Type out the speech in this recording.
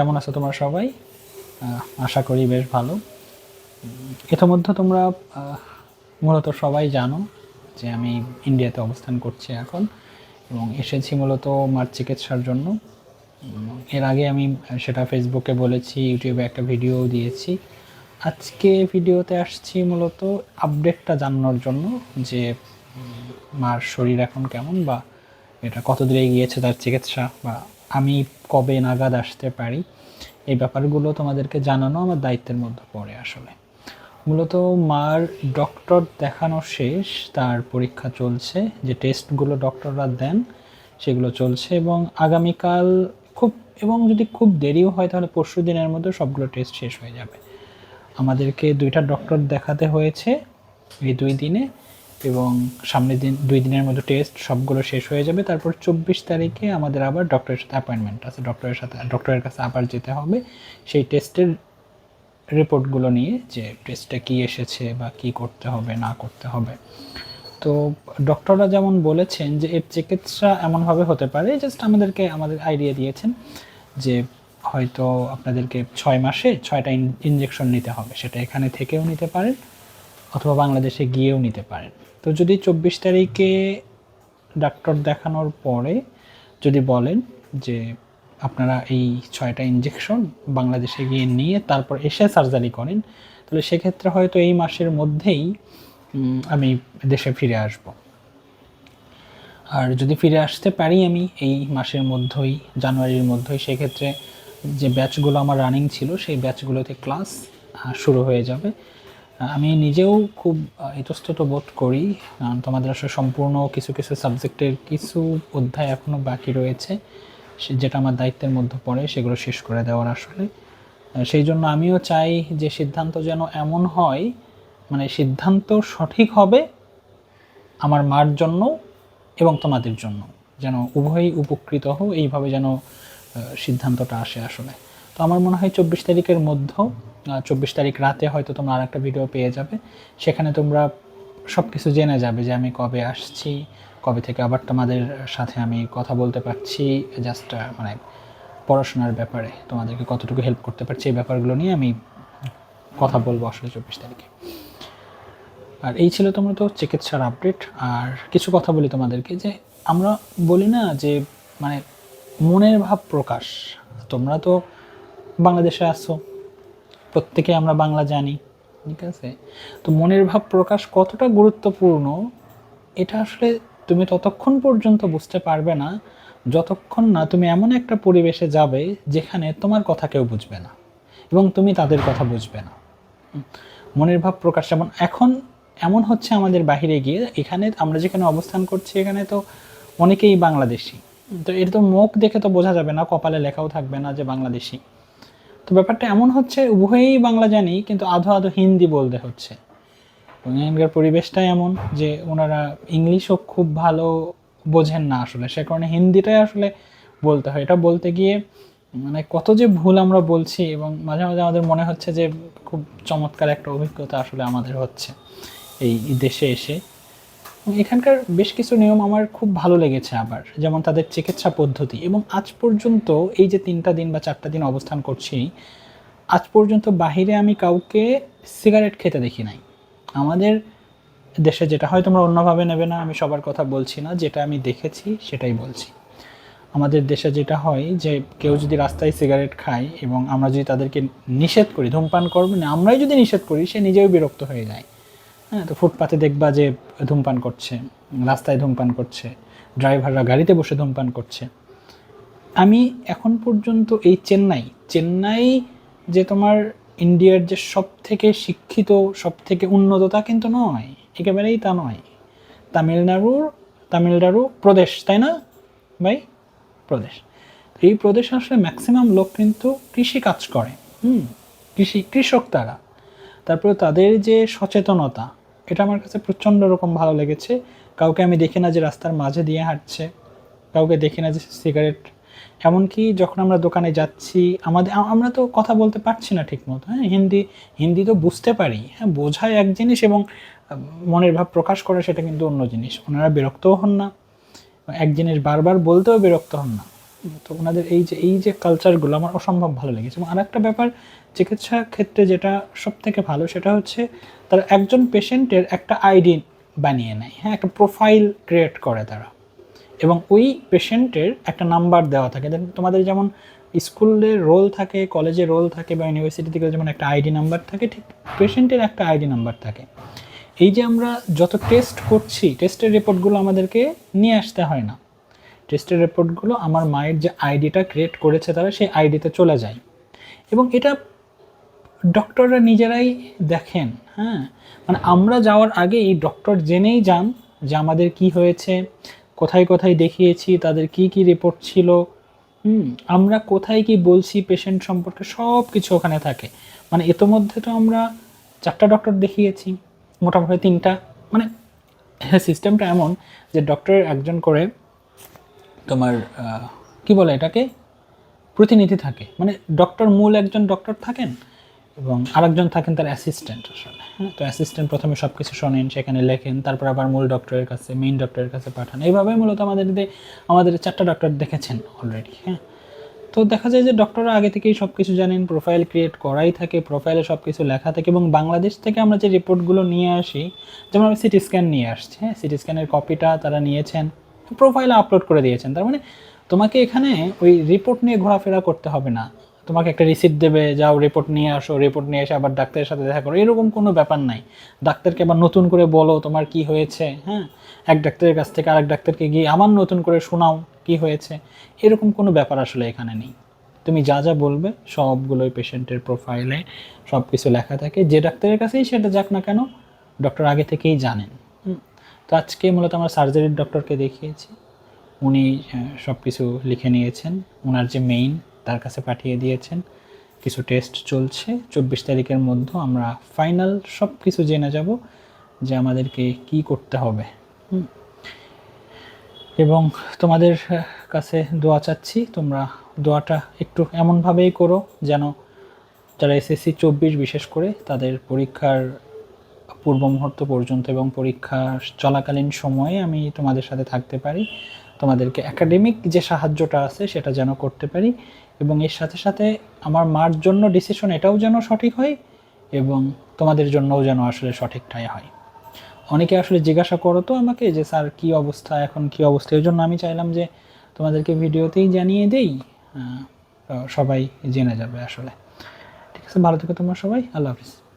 কেমন আছো তোমরা সবাই? আশা করি বেশ ভালো। ইতোমধ্যে তোমরা মূলত সবাই জানো যে আমি ইন্ডিয়াতে অবস্থান করছি এখন এবং এসেছি মূলত মার চিকিৎসার জন্য। এর আগে আমি সেটা ফেসবুকে বলেছি, ইউটিউবে একটা ভিডিও দিয়েছি। আজকে ভিডিওতে আসছি মূলত আপডেটটা জানানোর জন্য যে মার শরীর এখন কেমন বা এটা কত দূরে গিয়েছে তার চিকিৎসা বা আমি কবে নাগাদ আসতে পারি? এই ব্যাপারগুলো তোমাদেরকে জানানো আমার দায়িত্বের মধ্যে পড়ে আসলে। মূলত মার ডক্টর দেখানো শেষ, তার পরীক্ষা চলছে, যে টেস্টগুলো ডক্টররা দেন, সেগুলো চলছে এবং আগামীকাল খুব এবং যদি খুব দেরিও হয়, তাহলে পরশু দিনের মধ্যে সবগুলো টেস্ট শেষ হয়ে যাবে। আমাদেরকে দুইটা ডক্টর দেখাতে হয়েছে এই দুই দিনে। এবং সামনের দিন, দুই দিনের মধ্যে টেস্ট সবগুলো শেষ হয়ে যাবে। তারপর চব্বিশ তারিখে আমাদের আবার ডক্টরের সাথে অ্যাপয়েন্টমেন্ট আছে। ডক্টরের সাথে ডক্টরের কাছে আবার যেতে হবে। সেই টেস্টের রিপোর্টগুলো নিয়ে যে টেস্টে কী এসেছে বা কি করতে হবে, না করতে হবে। তো ডক্টররা যেমন বলেছেন যে এর চিকিৎসা এমনভাবে হতে পারে জাস্ট আমাদেরকে, আমাদের আইডিয়া দিয়েছেন যে হয়তো আপনাদেরকে ছয় মাসে ছয়টা ইনজেকশন নিতে হবে। সেটা এখানে থেকেও নিতে পারেন অথবা বাংলাদেশে গিয়েও নিতে পারেন। তো যদি চব্বিশ তারিখে ডাক্তার দেখানোর পরে যদি বলেন যে আপনারা এই ছয়টা ইনজেকশন বাংলাদেশে গিয়ে নিয়ে তারপর এসে সার্জারি করেন, তাহলে সেক্ষেত্রে হয়তো এই মাসের মধ্যেই আমি দেশে ফিরে আসব। আর যদি ফিরে আসতে পারি আমি এই মাসের মধ্যেই, জানুয়ারির মধ্যেই, সেক্ষেত্রে যে ব্যাচগুলো আমার রানিং ছিল, সেই ব্যাচগুলোতে ক্লাস শুরু হয়ে যাবে। আমি নিজেও খুব ইতস্তত বোধ করি, কারণ তোমাদের আসলে সম্পূর্ণ কিছু কিছু সাবজেক্টের কিছু অধ্যায় এখনও বাকি রয়েছে যেটা আমার দায়িত্বের মধ্যে পড়ে, সেগুলো শেষ করে দেওয়ার আসলে। সেই জন্য আমিও চাই যে সিদ্ধান্ত যেন এমন হয় মানে সিদ্ধান্ত সঠিক হবে আমার মার জন্য এবং তোমাদের জন্য, যেন উভয়ই উপকৃত হও, এইভাবে যেন সিদ্ধান্তটা আসে আসলে। তো আমার মনে হয় চব্বিশ তারিখের মধ্যেও চব্বিশ তারিখ রাতে হয়তো তোমরা আর একটা ভিডিও পেয়ে যাবে। সেখানে তোমরা সব কিছু জেনে যাবে যে আমি কবে আসছি, কবে থেকে আবার তোমাদের সাথে আমি কথা বলতে পারছি জাস্ট মানে পড়াশোনার ব্যাপারে তোমাদেরকে কতটুকু হেল্প করতে পারছি, এই ব্যাপারগুলো নিয়ে আমি কথা বলব আসলে চব্বিশ তারিখে। আর এই ছিল তোমরা তো চিকিৎসার আপডেট আর কিছু কথা বলি তোমাদেরকে যে আমরা বলি না যে মানে মনের ভাব প্রকাশ। তোমরা তো বাংলাদেশে আসছো প্রত্যেকে আমরা বাংলা জানি, ঠিক আছে? তো মনের ভাব প্রকাশ কতটা গুরুত্বপূর্ণ, এটা আসলে তুমি ততক্ষণ পর্যন্ত বুঝতে পারবে না। যতক্ষণ না তুমি এমন একটা পরিবেশে যাবে যেখানে তোমার কথা কেউ বুঝবে না এবং তুমি তাদের কথা বুঝবে না। মনের ভাব প্রকাশ যেমন এখন, এমন হচ্ছে আমাদের বাইরে গিয়ে, এখানে আমরা যেখানে অবস্থান করছি, এখানে তো অনেকেই বাংলাদেশি। তো এর তো মুখ দেখে তো বোঝা যাবে না, কপালে লেখাও থাকবে না যে বাংলাদেশি। তো ব্যাপারটা এমন হচ্ছে, উভয়েই বাংলা জানি, কিন্তু আধো আধো হিন্দি বলতে হচ্ছে। এখানকার পরিবেশটাই এমন যে ওনারা ইংলিশও খুব ভালো বোঝেন না আসলে। সে কারণে হিন্দিটাই আসলে বলতে হয়। এটা বলতে গিয়ে মানে কত যে ভুল আমরা বলছি এবং মাঝে মাঝে আমাদের মনে হচ্ছে যে খুব চমৎকার একটা অভিজ্ঞতা আসলে আমাদের হচ্ছে এই দেশে এসে। এখানকার বেশ কিছু নিয়ম আমার খুব ভালো লেগেছে আবার। যেমন তাদের চিকিৎসা পদ্ধতি এবং আজ পর্যন্ত এই যে তিনটা দিন বা চারটা দিন অবস্থান করছি, আজ পর্যন্ত বাহিরে আমি কাউকে সিগারেট খেতে দেখি নাই। আমাদের দেশে যেটা হয় তোমরা অন্যভাবে নেবে না, আমি সবার কথা বলছি না, যেটা আমি দেখেছি সেটাই বলছি। আমাদের দেশে যেটা হয় যে কেউ যদি রাস্তায় সিগারেট খায় এবং আমরা যদি তাদেরকে নিষেধ করি, ধূমপান করবে না আমরাই যদি নিষেধ করি, সে নিজেও বিরক্ত হয়ে যায়। হ্যাঁ তো ফুটপাতে দেখবা যে ধূমপান করছে, রাস্তায় ধূমপান করছে, ড্রাইভাররা গাড়িতে বসে ধূমপান করছে। আমি এখন পর্যন্ত এই চেন্নাই চেন্নাই যে তোমার ইন্ডিয়ার যে সব থেকে শিক্ষিত সব থেকে উন্নত তা কিন্তু নয়, একেবারেই তা নয়। তামিলনাড়ুর, তামিলনাড়ু প্রদেশ, তাই না ভাই? প্রদেশ। এই প্রদেশে আসলে ম্যাক্সিমাম লোক কিন্তু কৃষি কাজ করে, হুম, কৃষি, কৃষক তারা। তারপরে তাদের যে সচেতনতা এটা আমার কাছে প্রচণ্ড রকম ভালো লেগেছে। কাউকে আমি দেখি না যে রাস্তার মাঝে দিয়ে হাঁটছে। কাউকে দেখি না যে সিগারেট। এমনকি যখন আমরা দোকানে যাচ্ছি, আমাদের আমরা তো কথা বলতে পারছি না ঠিক মতো হ্যাঁ? হিন্দি হিন্দি তো বুঝতে পারি হ্যাঁ? বোঝায় এক জিনিস এবং মনের ভাব প্রকাশ করে সেটা কিন্তু অন্য জিনিস। ওনারা বিরক্তও হন না। এক জিনিস বারবার বলতেও বিরক্ত হন না। তো ওনাদের এই যে এই যে কালচারগুলো আমার অসম্ভব ভালো লেগেছে। এবং আরেকটা ব্যাপার, চিকিৎসা ক্ষেত্রে যেটা সব থেকে ভালো সেটা হচ্ছে তারা একজন পেশেন্টের একটা আইডি বানিয়ে নেয়। হ্যাঁ একটা প্রোফাইল ক্রিয়েট করে তারা। এবং ওই পেশেন্টের একটা নাম্বার দেওয়া থাকে। দেন তোমাদের যেমন স্কুলের রোল থাকে কলেজে রোল থাকে বা ইউনিভার্সিটি থেকে যেমন একটা আইডি নাম্বার থাকে, ঠিক পেশেন্টের একটা আইডি নাম্বার থাকে। এই যে আমরা যত টেস্ট করছি টেস্টের রিপোর্টগুলো আমাদেরকে নিয়ে আসতে হয় না। টেস্টের রিপোর্টগুলো আমার মায়ের যে আইডিটা ক্রিয়েট করেছে তারা সেই আইডিতে চলে যায়। এবং এটা ডক্টররা নিজেরাই দেখেন হ্যাঁ? মানে আমরা যাওয়ার আগে এই ডক্টর জেনেই যান যে আমাদের কি হয়েছে, কোথায় কোথায় দেখিয়েছি, তাদের কি কি রিপোর্ট ছিল, হুম? আমরা কোথায় কি বলছি পেশেন্ট সম্পর্কে সব কিছু ওখানে থাকে। মানে ইতোমধ্যে তো আমরা চারটা ডক্টর দেখিয়েছি, মোটামুটি তিনটা। মানে সিস্টেমটা এমন যে ডক্টরের একজন করে তোমার কি বলে এটাকে? প্রতিনিধি থাকে। মানে ডক্টর মূল একজন ডক্টর থাকেন এবং আরেকজন থাকেন তার অ্যাসিস্ট্যান্ট আসলে হ্যাঁ তো অ্যাসিস্ট্যান্ট প্রথমে সব কিছু শোনেন, সেখানে লেখেন, তারপর আবার মূল ডক্টরের কাছে মেইন ডক্টরের কাছে পাঠান। এইভাবে মূলত আমাদের আমাদের চারটা ডক্টর দেখেছেন অলরেডি হ্যাঁ। তো দেখা যায় যে ডক্টররা আগে থেকেই সব কিছু জানেন প্রোফাইল ক্রিয়েট করাই থাকে প্রোফাইলে সব কিছু লেখা থাকে এবং বাংলাদেশ থেকে আমরা যে রিপোর্টগুলো নিয়ে আসি, যেমন আমি সিটি স্ক্যান নিয়ে আসছি হ্যাঁ। সিটি স্ক্যানের কপিটা তারা নিয়েছেন। প্রোফাইলে আপলোড করে দিয়েছেন। তার মানে তোমাকে এখানে ওই রিপোর্ট নিয়ে ঘোরাফেরা করতে হবে না। তোমাকে একটা রিসিপ্ট দেবে, যাও রিপোর্ট নিয়ে আসো রিপোর্ট নিয়ে এসে আবার ডাক্তারের সাথে দেখা করো। এরকম কোনো ব্যাপার নাই। ডাক্তারকে আবার নতুন করে বলো তোমার কি হয়েছে হ্যাঁ? এক ডাক্তারের কাছ থেকে আরেক ডাক্তারকে গিয়ে আবার নতুন করে শোনাও কি হয়েছে। এরকম কোনো ব্যাপার আসলে এখানে নেই। তুমি যা যা বলবে সবগুলোই পেশেন্টের প্রোফাইলে সব কিছু লেখা থাকে। যে ডাক্তারের কাছেই সেটা যাক না কেন ডক্টর আগে থেকেই জানেন। তো আজকে মূলত আমরা সার্জারির ডক্টরকে দেখিয়েছি। উনি সব কিছু লিখে নিয়েছেন। ওনার যে মেইন তার কাছে পাঠিয়ে দিয়েছেন। কিছু টেস্ট চলছে। চব্বিশ তারিখের মধ্যে আমরা ফাইনাল সব কিছু জেনে যাব যে আমাদেরকে কি করতে হবে। এবং তোমাদের কাছে দোয়া চাচ্ছি, তোমরা দোয়াটা একটু এমনভাবেই করো যেন যারা এসএসসি চব্বিশ বিশেষ করে তাদের পরীক্ষার পূর্ব মুহূর্ত পর্যন্ত এবং পরীক্ষা চলাকালীন সময়ে আমি তোমাদের সাথে থাকতে পারি। তোমাদেরকে একাডেমিক যে সাহায্যটা আছে সেটা যেন করতে পারি এবং এর সাথে সাথে আমার মার জন্য ডিসিশন এটাও যেন সঠিক হয় এবং তোমাদের জন্যও যেন আসলে সঠিকটাই হয়। অনেকে আসলে জিজ্ঞাসা করো তো আমাকে যে, স্যার, কি অবস্থা? এখন কি অবস্থা? এই জন্য আমি চাইলাম যে, তোমাদেরকে ভিডিওতেই জানিয়ে দেই। সবাই জেনে যাবে আসলে। ঠিক আছে, ভালো থেকো তোমরা সবাই। আল্লাহ হাফিজ।